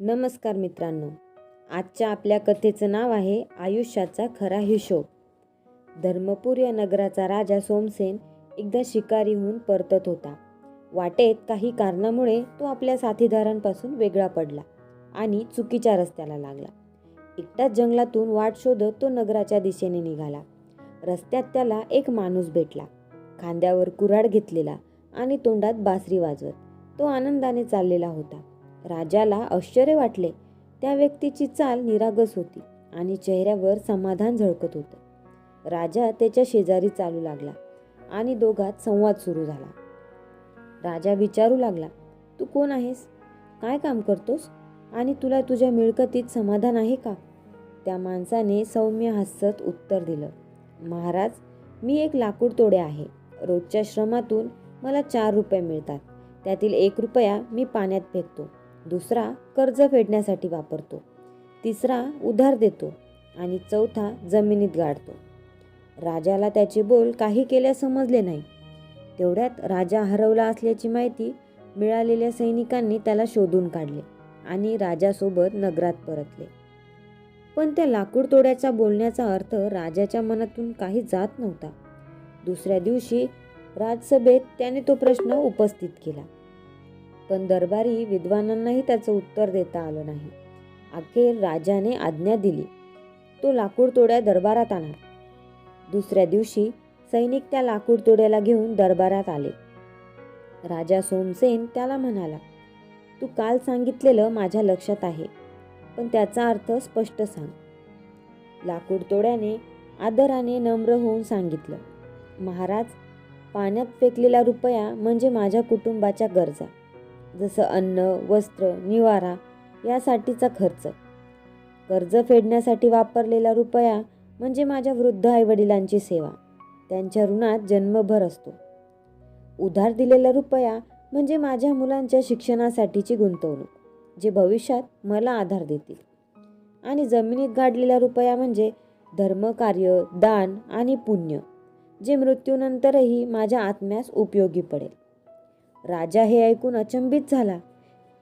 नमस्कार मित्रांनो. आजच्या आपल्या कथेचं नाव आहे आयुष्याचा खरा हिशोब. धर्मपूर या नगराचा राजा सोमसेन एकदा शिकारीहून परतत होता. वाटेत काही कारणामुळे तो आपल्या साथीदारांपासून वेगळा पडला आणि चुकीच्या रस्त्याला लागला. एकटाच जंगलातून वाट शोधत तो नगराच्या दिशेने निघाला. रस्त्यात त्याला एक माणूस भेटला. खांद्यावर कुऱ्हाड घेतलेला आणि तोंडात बासरी वाजवत. तो आनंदाने चाललेला होता. राजाला आश्चर्य वाटले. त्या व्यक्तीची चाल निरागस होती आणि चेहऱ्यावर समाधान झळकत होतं. राजा त्याच्या शेजारी चालू लागला आणि दोघात संवाद सुरू झाला. राजा विचारू लागला तू कोण आहेस? काय काम करतोस? आणि तुला तुझ्या मिळकतीत समाधान आहे का? त्या माणसाने सौम्य हसत उत्तर दिलं महाराज मी एक लाकूड तोडे आहे. रोजच्या श्रमातून मला चार रुपये मिळतात. त्यातील एक रुपया मी पाण्यात फेकतो. दुसरा कर्ज फेडण्यासाठी वापरतो. तिसरा उधार देतो आणि चौथा जमिनीत गाडतो. राजाला त्याचे बोल काही केल्या समजले नाही. तेवढ्यात राजा हरवला असल्याची माहिती मिळालेल्या सैनिकांनी त्याला शोधून काढले आणि राजासोबत नगरात परतले. पण त्या लाकूड तोड्याचा बोलण्याचा अर्थ राजाच्या मनातून काही जात नव्हता. दुसऱ्या दिवशी राजसभेत त्याने तो प्रश्न उपस्थित केला. पण दरबारी विद्वानांनाही त्याचं उत्तर देता आलं नाही. अखेर राजाने आज्ञा दिली. तो लाकूडतोड्या दरबारात आणा दुसऱ्या दिवशी सैनिक त्या लाकूडतोड्याला घेऊन दरबारात आले. राजा सोमसेन त्याला म्हणाला तू काल सांगितलेलं माझ्या लक्षात आहे पण त्याचा अर्थ स्पष्ट सांग. लाकूडतोड्याने आदराने नम्र होऊन सांगितलं महाराज पाण्यात फेकलेला रुपया म्हणजे माझ्या कुटुंबाच्या गरजा. जसं अन्न वस्त्र निवारा यासाठीचा खर्च. कर्ज फेडण्यासाठी वापरलेला रुपया म्हणजे माझ्या वृद्ध आईवडिलांची सेवा. त्यांच्या ऋणात जन्मभर असतो. उधार दिलेला रुपया म्हणजे माझ्या मुलांच्या शिक्षणासाठीची गुंतवणूक जे भविष्यात मला आधार देतील. आणि जमिनीत गाडलेला रुपया म्हणजे धर्मकार्य दान आणि पुण्य जे मृत्यूनंतरही माझ्या आत्म्यास उपयोगी पडेल. राजा हे ऐकून अचंबित झाला.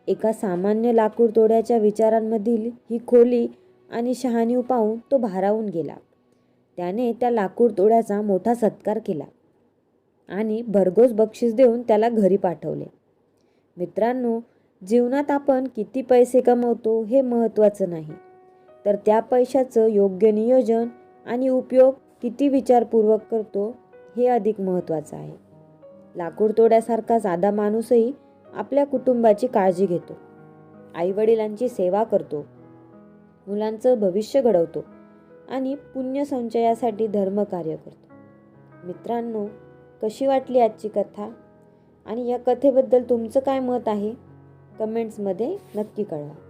एका सामान्य लाकूड तोड्याच्या विचारांमधील ही खोली आणि शहाणीव पाहून तो भारावून गेला. त्याने त्या लाकूड तोड्याचा मोठा सत्कार केला आणि भरघोस बक्षीस देऊन त्याला घरी पाठवले. मित्रांनो जीवनात आपण किती पैसे कमवतो हे महत्त्वाचं नाही. तर त्या पैशाचं योग्य नियोजन आणि उपयोग किती विचारपूर्वक करतो हे अधिक महत्त्वाचं आहे. लाकूड तोड्यासारखा साधा माणूसही आपल्या कुटुंबाची काळजी घेतो. आईवडिलांची सेवा करतो. मुलांचं भविष्य घडवतो आणि पुण्यसंचयासाठी धर्मकार्य करतो. मित्रांनो कशी वाटली आजची कथा? आणि या कथेबद्दल तुमचं काय मत आहे? कमेंट्समध्ये नक्की कळवा.